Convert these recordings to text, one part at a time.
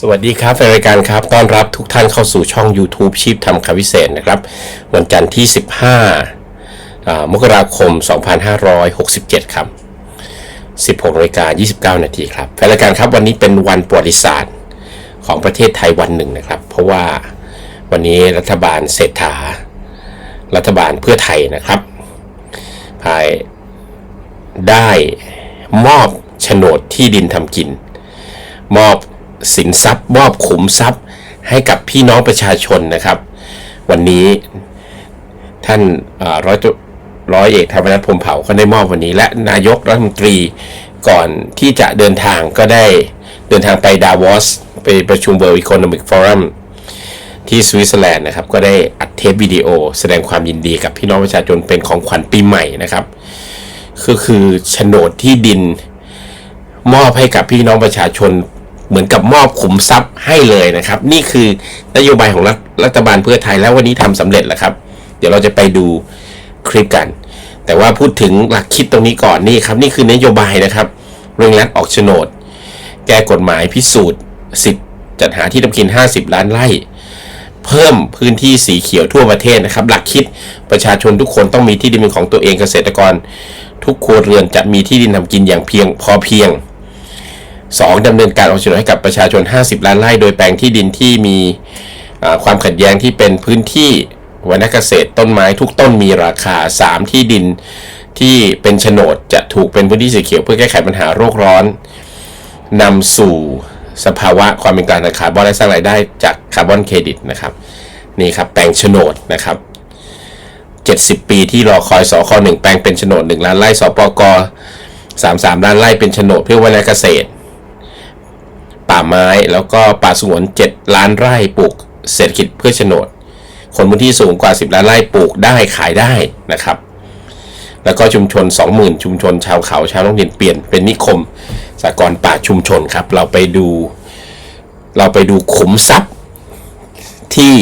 สวัสดีครับแฟนรายการครับ ต้อนรับทุกท่านเข้าสู่ช่อง YouTube ชีพทำคำวิเศษนะครับ วันจันทร์ที่ 15อ่ามกราคม 2567 ครับ 16นาฬิกา29 นาทีครับแฟนรายการครับวันนี้เป็นวันประวัติศาสตร์ของประเทศไทยวันหนึ่งนะครับ เพราะว่าวันนี้รัฐบาลเศรษฐา รัฐบาลเพื่อไทยนะครับภายได้มอบโฉนดที่ดินทำกิน มอบ สินทรัพย์มอบขุมทรัพย์ให้กับพี่น้องประชาชนนะครับ วันนี้ท่านร้อยร้อยเอกธรรมนัฐพมเผาก็ได้มอบวันนี้ และนายกรัฐมนตรีก่อนที่จะเดินทางก็ได้เดินทางไปดาวอสไปประชุม World Economic Forum ที่สวิตเซอร์แลนด์นะครับ ก็ได้อัดเทปวิดีโอ แสดงความยินดีกับพี่น้องประชาชนเป็นของขวัญปีใหม่นะครับก็คือโฉนดที่ดินมอบให้กับพี่น้องประชาชน เหมือนกับมอบขุมทรัพย์ให้เลยนะครับ นี่คือนโยบายของรัฐรัฐบาลเพื่อไทยแล้ววันนี้ทำสำเร็จแล้วครับ เดี๋ยวเราจะไปดูคลิปกัน แต่ว่าพูดถึงหลักคิดตรงนี้ก่อนนี่ครับ นี่คือนโยบายนะครับเร่งรัดออกโฉนด แก้กฎหมายพิสูจน์สิทธิ์จัดหาที่ทำกิน 50 ล้านไร่ เพิ่มพื้นที่สีเขียวทั่วประเทศนะครับ หลักคิดประชาชนทุกคนต้องมีที่ดินเป็นของตัวเองเกษตรกร ทุกครัวเรือนจะมีที่ดินทำกินอย่างเพียงพอเพียง 2ดำเนินการออกโฉนดให้กับประชาชน 50 ล้านไร่ โดยแปลงที่ดินที่มีความขัดแย้งที่เป็นพื้นที่วรรณเกษตรต้นไม้ทุกต้นมีราคา 3 ที่ดินที่เป็นโฉนดจะถูกเป็นพื้นที่สีเขียวเพื่อแก้ไขปัญหาโรคร้อนนำสู่สภาวะความเป็นกลางทางคาร์บอนและสร้างรายได้จากคาร์บอนเครดิตนะครับนี่ครับแปลงโฉนดนะครับ 70 ปีที่รอคอยสอคหนึ่งแปลงเป็นโฉนด 1 ล้านไร่สปก33ล้านไร่เป็นโฉนดเพื่อวรรณเกษตร ป่าไม้ แล้วก็ป่าสงวน 7 ล้านไร่ปลูกเศรษฐกิจเพื่อโฉนด คนพื้นที่สูงกว่า 10 ล้านไร่ปลูกได้ขายได้นะครับ แล้วก็ชุมชน 20,000 ชุมชน ชาวเขาชาวท้องถิ่นเปลี่ยนเป็นนิคมสากรณ์ป่าชุมชนครับ เราไปดู เราไปดูขุมทรัพย์ที่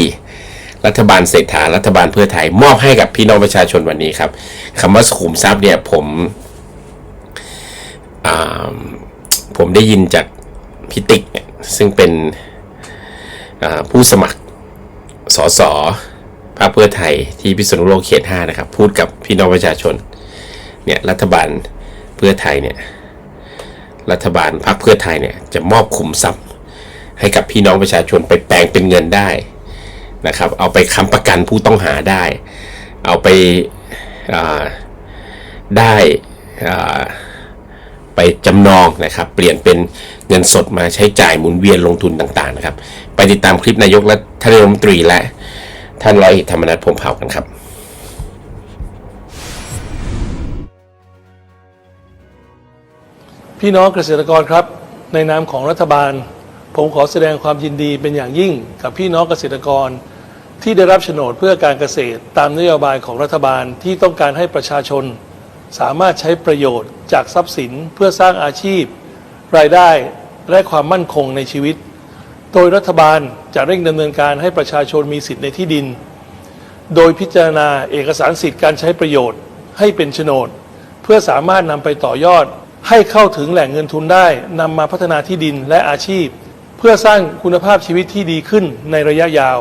รัฐบาลเศรษฐารัฐบาลเพื่อไทย มอบให้กับพี่น้องประชาชนวันนี้ครับคำว่าขุมทรัพย์เนี่ยผมผมได้ยินจาก พิติกเนี่ยซึ่งเป็นผู้สมัครสสพรรคเพื่อไทยที่พิษณุโลกเขต5นะครับ พูดกับพี่น้องประชาชนเนี่ยรัฐบาลเพื่อไทยเนี่ยรัฐบาลพรรคเพื่อไทยเนี่ยจะมอบขุมทรัพย์ให้กับพี่น้องประชาชนไปแปลงเป็นเงินได้นะครับ เอาไปค้ำประกันผู้ต้องหาได้ เอาไปาได้ ไปจำนองนะครับ เปลี่ยนเป็นเงินสดมาใช้จ่ายหมุนเวียนลงทุนต่างๆนะครับ ไปติดตามคลิปนายกและท่านรัฐมนตรีและ ท่านร้อยเอกธรรมนัฐพรมเผ่ากันครับพี่น้องเกษตรกรครับ ในนามของรัฐบาล ผมขอแสดงความยินดีเป็นอย่างยิ่งกับพี่น้องเกษตรกร ที่ได้รับโฉนดเพื่อการเกษตรตามนโยบายของรัฐบาลที่ต้องการให้ประชาชน สามารถใช้ประโยชน์จากทรัพย์สินเพื่อสร้างอาชีพ รายได้และความมั่นคงในชีวิต โดยรัฐบาลจะเร่งดำเนินการให้ประชาชนมีสิทธิในที่ดิน โดยพิจารณาเอกสารสิทธิ์การใช้ประโยชน์ให้เป็นโฉนด เพื่อสามารถนำไปต่อยอด ให้เข้าถึงแหล่งเงินทุนได้นำมาพัฒนาที่ดินและอาชีพ เพื่อสร้างคุณภาพชีวิตที่ดีขึ้นในระยะยาว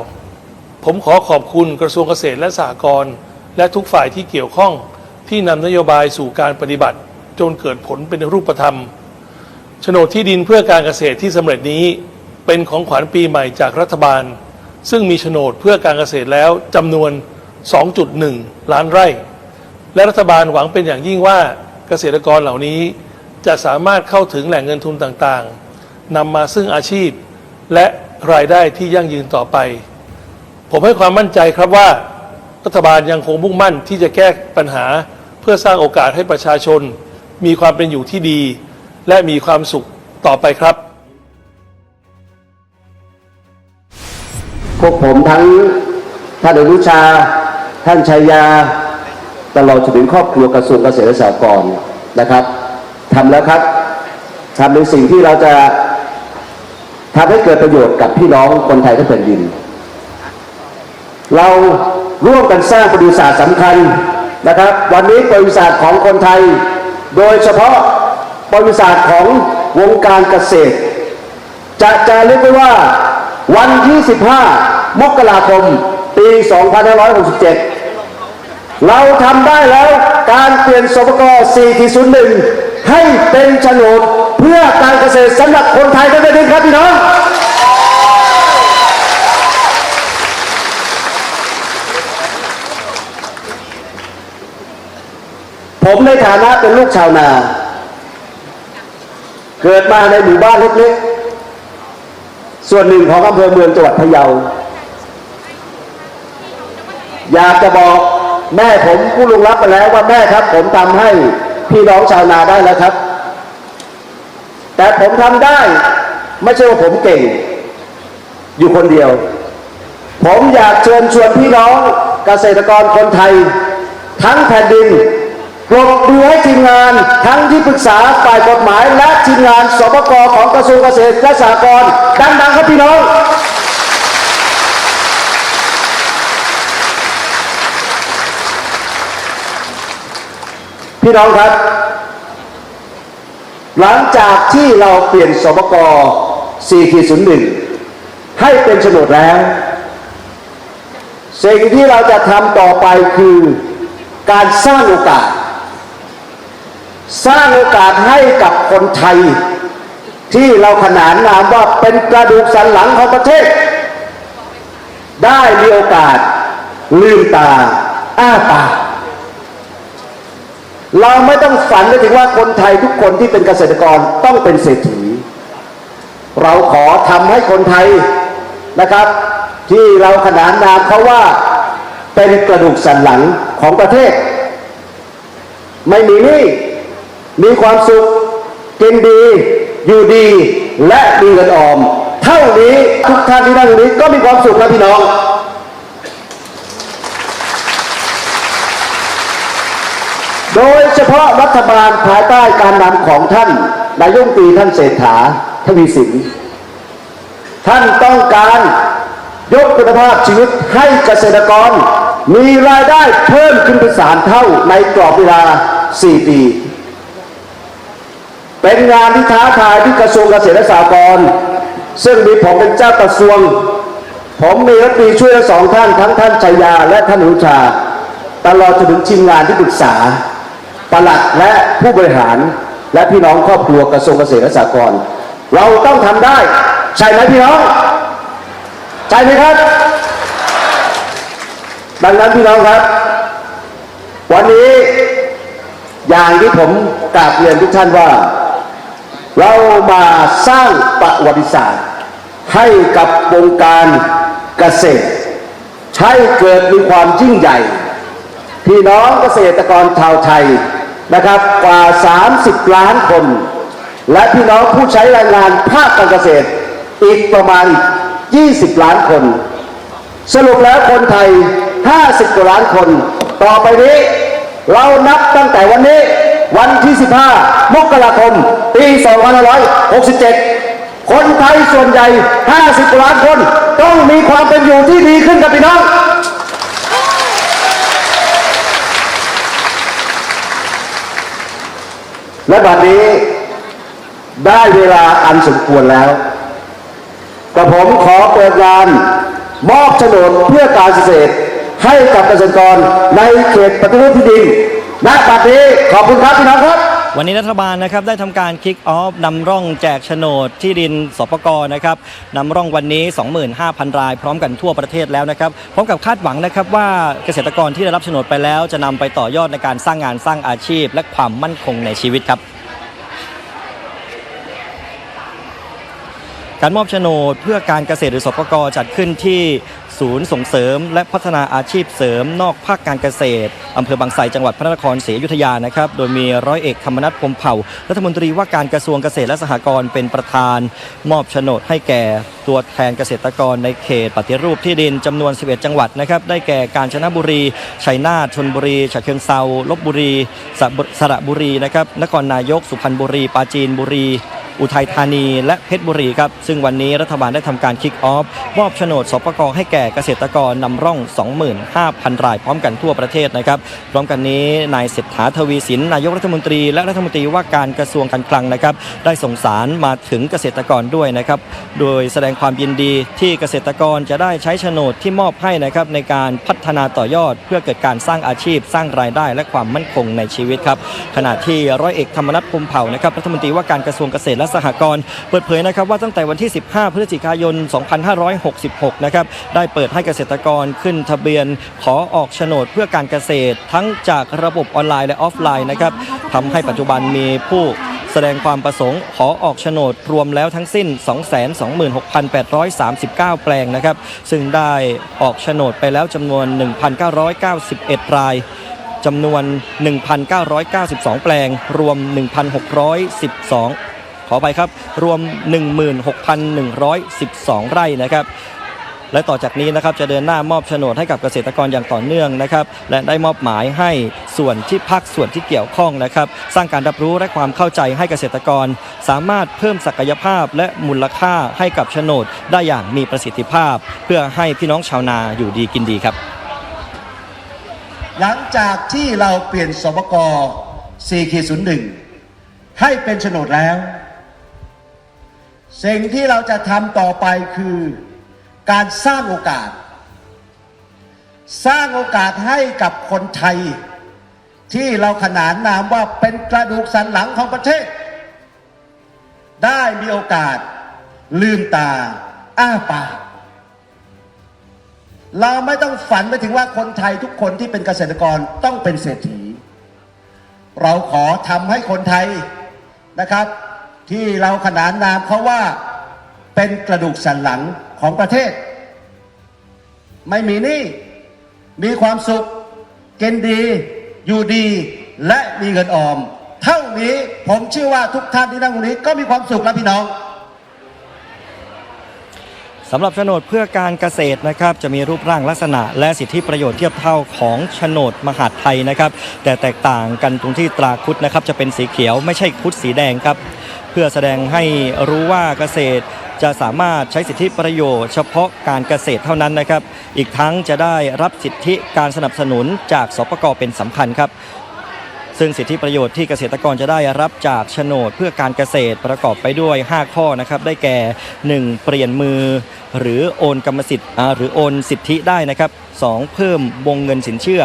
ผมขอขอบคุณกระทรวงเกษตรและสหกรณ์และทุกฝ่ายที่เกี่ยวข้อง ที่นำนโยบายสู่การปฏิบัติ จนเกิดผลเป็นรูปธรรมโฉนดที่ดินเพื่อการเกษตรที่สำเร็จนี้ เป็นของขวัญปีใหม่จากรัฐบาล ซึ่งมีโฉนดเพื่อการเกษตรแล้วจำนวน 2.1 ล้านไร่ และรัฐบาลหวังเป็นอย่างยิ่งว่าเกษตรกรเหล่านี้ จะสามารถเข้าถึงแหล่งเงินทุนต่างๆนำมาซึ่งอาชีพ และรายได้ที่ยั่งยืนต่อไป ผมให้ความมั่นใจครับว่า รัฐบาลยังคงมุ่งมั่นที่จะแก้ปัญหาเพื่อสร้างโอกาสให้ประชาชน มีความเป็นอยู่ที่ดี และมีความสุขต่อไปครับ พวกผมทั้งท่านอนุชา ท่านชัยยา ตลอดจนถึงครอบครัวกระทรวงเกษตรและสหกรณ์นะครับทำแล้วครับทำในสิ่งที่เราจะทำให้เกิดประโยชน์กับพี่น้องคนไทยทั้งแผ่นดิน เรา ร่วมกันสร้างประวัติศาสตร์สำคัญนะครับ วันนี้ประวัติศาสตร์ของคนไทย โดยเฉพาะประวัติศาสตร์ของวงการเกษตร จะจารึกไว้ว่าวันที่ 15 มกราคม ปี 2567 เราทำได้แล้วการเปลี่ยนสปก4.01 ให้เป็นโฉนดเพื่อการเกษตรสำหรับคนไทยทั้งแผ่นดินครับพี่น้อง ผมในฐานะเป็นลูกชาวนา เกิดมาในหมู่บ้านเล็กๆ ส่วนหนึ่งของอำเภอเมืองจังหวัดพะเยา อยากจะบอกแม่ผมผู้ลุงรับไปแล้วว่าแม่ครับ ผมทำให้พี่น้องชาวนาได้แล้วครับ แต่ผมทำได้ไม่ใช่ว่าผมเก่ง อยู่คนเดียว ผมอยากเชิญชวนพี่น้องเกษตรกรคนไทย ทั้งแผ่นดิน ปรบมือให้ทีมงานทั้งที่ปรึกษาฝ่ายกฎหมายและทีมงานสปกของกระทรวงเกษตรและสหกรณ์ดังๆครับพี่น้องพี่น้องครับ หลังจากที่เราเปลี่ยนสปก4.01 ให้เป็นโฉนดแล้ว สิ่งที่เราจะทำต่อไปคือการสร้างโอกาส สร้างโอกาสให้กับคนไทย ที่เราขนานนามว่าเป็นกระดูกสันหลังของประเทศ ได้มีโอกาสลืมตา อ้าปากเราไม่ต้องฝันไปถึงว่าคนไทยทุกคนที่เป็นเกษตรกรต้องเป็นเศรษฐี เราขอทำให้คนไทยนะครับ ที่เราขนานนามเขาว่าเป็นกระดูกสันหลังของประเทศ ไม่มีหนี้ มีความสุขกินดี อยู่ดีและมีเงินออม เท่านี้ทุกท่านที่นั่งตรงนี้ก็มีความสุขนะพี่น้อง โดยเฉพาะรัฐบาลภายใต้การนำของท่านนายกตีท่านเศรษฐาทวีสินท่านต้องการยกคุณภาพชีวิตให้เกษตรกร มีรายได้เพิ่มขึ้นเป็นสามเท่าในกรอบเวลา 4 ปี เป็นงานที่ท้าทายที่กระทรวงเกษตรและสหกรณ์ซึ่งมีผมเป็นเจ้ากระทรวง ผมมีรัฐมนตรีช่วยสองท่านทั้งท่านชัยยาและท่านอนุชา ตลอดจนถึงทีมงานที่ปรึกษาปลัดและผู้บริหารและพี่น้องครอบครัวกระทรวงเกษตรและสหกรณ์เราต้องทำได้ ใช่ไหมพี่น้อง ใช่ไหมครับ ดังนั้นพี่น้องครับ วันนี้อย่างที่ผมกราบเรียนทุกท่านว่า เรามาสร้างประวัติศาสตร์ ให้กับวงการเกษตรให้เกิดมีความยิ่งใหญ่ พี่น้องเกษตรกรชาวไทยนะครับกว่า 30 ล้านคน และพี่น้องผู้ใช้แรงงานภาคการเกษตร อีกประมาณ 20 ล้านคน สรุปแล้วคนไทย 50กว่าล้านคน ต่อไปนี้ เรานับตั้งแต่วันนี้วันที่ 15 มกราคม ปี 2567 คนไทยส่วนใหญ่ 50 ล้านคน ต้องมีความเป็นอยู่ที่ดีขึ้นกับพี่น้อง และบัดนี้ได้เวลาอันสมควรแล้วกับผมขอเปิดงานมอบโฉนดเพื่อการเกษตรให้กับเกษตรกรในเขตปฏิรูปที่ดินณบัดนี้ขอบคุณครับพี่น้องครับ วันนี้รัฐบาลนะครับได้ทำการคิกออฟนำร่องแจกโฉนดที่ดินสปกนะครับนำร่องวันนี้ 25,000 ราย พร้อมกันทั่วประเทศแล้วนะครับพร้อมกับคาดหวังนะครับว่าเกษตรกรที่ได้รับโฉนดไปแล้ว จะนำไปต่อยอดในการสร้างงานสร้างอาชีพ และความมั่นคงในชีวิตครับการมอบโฉนดเพื่อการเกษตรหรือสปกจัดขึ้นที่ ศูนย์ส่งเสริม และพัฒนาอาชีพเสริม นอกภาคการเกษตรอำเภอบางไทรจังหวัดพระนครศรีอยุธยานะครับ โดยมีร้อยเอกธรรมนัฐพรมเผ่า รัฐมนตรีว่าการกระทรวงเกษตรและสหกรณ์เป็นประธาน มอบโฉนดให้แก่ตัวแทนเกษตรกรในเขตปฏิรูปที่ดินจำนวน 11 จังหวัดนะครับ ได้แก่กาญจนบุรี ชัยนาท ชนบุรี ฉะเชิงเซาลบบุรี สระบุรีนะครับ นครนายก สุพรรณบุรี ปราจีนบุรี อุทัยธานี และเพชรบุรีครับ ซึ่งวันนี้รัฐบาลได้ทำการคิกออฟมอบโฉนดสปกให้แก่เกษตรกรนำร่อง 25,000 รายพร้อมกันทั่วประเทศนะครับ พร้อมกันนี้นายเศรษฐาทวีสินนายกรัฐมนตรี และรัฐมนตรีว่าการกระทรวงการคลังนะครับ ได้ส่งสารมาถึงเกษตรกรด้วยนะครับ โดยแสดงความยินดีที่เกษตรกรจะได้ใช้โฉนดที่มอบให้นะครับในการพัฒนาต่อยอด เพื่อเกิดการสร้างอาชีพ สร้างรายได้และความมั่นคงในชีวิตครับขณะที่ร้อยเอกธรรมนัฐพรหมเผ่านะครับรัฐมนตรีว่าการกระทรวงเกษตรและสหกรณ์เปิดเผยนะครับว่าตั้งแต่วันที่ 15 พฤศจิกายน 2566 นะครับได้เปิดให้เกษตรกรขึ้นทะเบียนขอออกโฉนดเพื่อการเกษตร ทั้งจากระบบออนไลน์และออฟไลน์นะครับทำให้ปัจจุบันมีผู้แสดงความประสงค์ขอออกโฉนดรวมแล้วทั้งสิ้น 226,839 แปลงนะครับ ซึ่งได้ออกโฉนดไปแล้วจำนวน 1,991 รายจำนวน 1,992 แปลง รวม 1,612ข อไปครับ รวม 16,112 ไร่นะครับและต่อจากนี้นะครับจะเดินหน้ามอบโฉนดให้กับเกษตรกรอย่างต่อเนื่องนะครับและได้มอบหมายให้ส่วนที่พักส่วนที่เกี่ยวข้องนะครับ สร้างการรับรู้และความเข้าใจให้เกษตรกร สามารถเพิ่มศักยภาพและมูลค่าให้กับโฉนดได้อย่างมีประสิทธิภาพ เพื่อให้พี่น้องชาวนาอยู่ดีกินดีครับ หลังจากที่เราเปลี่ยนสบก4.01 ให้เป็นโฉนดแล้ว สิ่งที่เราจะทำต่อไปคือการสร้างโอกาส สร้างโอกาสให้กับคนไทย ที่เราขนานนามว่าเป็นกระดูกสันหลังของประเทศ ได้มีโอกาส ลืมตา อ้าปากเราไม่ต้องฝันไปถึงว่าคนไทยทุกคนที่เป็นเกษตรกรต้องเป็นเศรษฐี เราขอทำให้คนไทยนะครับ ที่เราขนานนามเขาว่าเป็นกระดูกสันหลังของประเทศ ไม่มีหนี้มีความสุขกินดี อยู่ดี และมีเงินออม เท่านี้ผมเชื่อว่าทุกท่านที่นั่งตรงนี้ก็มีความสุขแล้วพี่น้องสำหรับโฉนดเพื่อการเกษตรนะครับจะมีรูปร่างลักษณะ และสิทธิประโยชน์เทียบเท่าของโฉนดมหาดไทยนะครับ แต่แตกต่างกันตรงที่ตราคุดนะครับจะเป็นสีเขียวไม่ใช่คุดสีแดงครับ เพื่อแสดงให้รู้ว่าเกษตรจะสามารถใช้สิทธิประโยชน์เฉพาะการเกษตรเท่านั้นนะครับ อีกทั้งจะได้รับสิทธิการสนับสนุนจากสปกเป็นสำคัญครับ ซึ่งสิทธิประโยชน์ที่เกษตรกรจะได้รับจากโฉนดเพื่อการเกษตรประกอบไปด้วย 5 ข้อนะครับ ได้แก่ 1. เปลี่ยนมือ หรือโอนกรรมสิทธิ์หรือโอนสิทธิได้นะครับ 2. เพิ่มวงเงินสินเชื่อ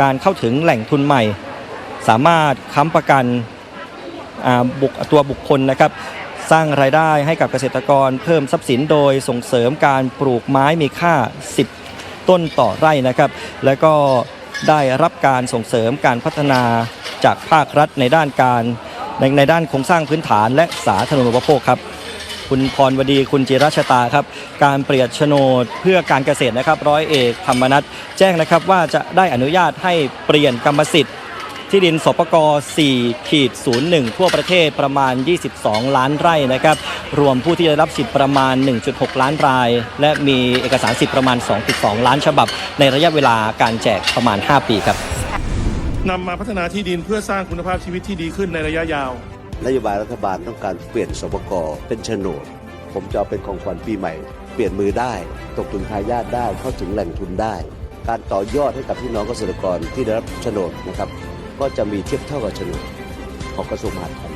การเข้าถึงแหล่งทุนใหม่ สามารถค้ำประกัน บุคตัวบุคคลนะครับสร้างรายได้ให้กับเกษตรกรเพิ่มทรัพย์สินโดยส่งเสริมการปลูกไม้มีค่า 10 ต้นต่อไร่นะครับ แล้วก็ได้รับการส่งเสริมการพัฒนาจากภาครัฐในด้านการในในด้านโครงสร้างพื้นฐานและสาธารณูปโภคครับ คุณพรวดีคุณจิรชตาครับ การเปลี่ยนโฉนดเพื่อการเกษตรนะครับ ร้อยเอกธรรมนัฐแจ้งนะครับว่าจะได้อนุญาตให้เปลี่ยนกรรมสิทธิ์ ที่ดินสปก4ขีด01 ทั่วประเทศประมาณ 22 ล้านไร่นะครับ รวมผู้ที่ได้รับสิทธิ์ประมาณ 1.6 ล้านราย และมีเอกสารสิทธิ์ประมาณ 2.2 ล้านฉบับ ในระยะเวลาการแจกประมาณ 5 ปีครับนำมาพัฒนาที่ดินเพื่อสร้างคุณภาพชีวิตที่ดีขึ้นในระยะยาวนโยบายรัฐบาลต้องการเปลี่ยนสปกเป็นโฉนด ผมจะเอาเป็นของขวัญปีใหม่ เปลี่ยนมือได้ ตกถึงทายาทได้เข้าถึงแหล่งทุนได้ การต่อยอดให้กับพี่น้องเกษตรกรที่ได้รับโฉนดนะครับ ก็จะมีเทียบเท่ากับโฉนดของกระทรวงมหาดไทย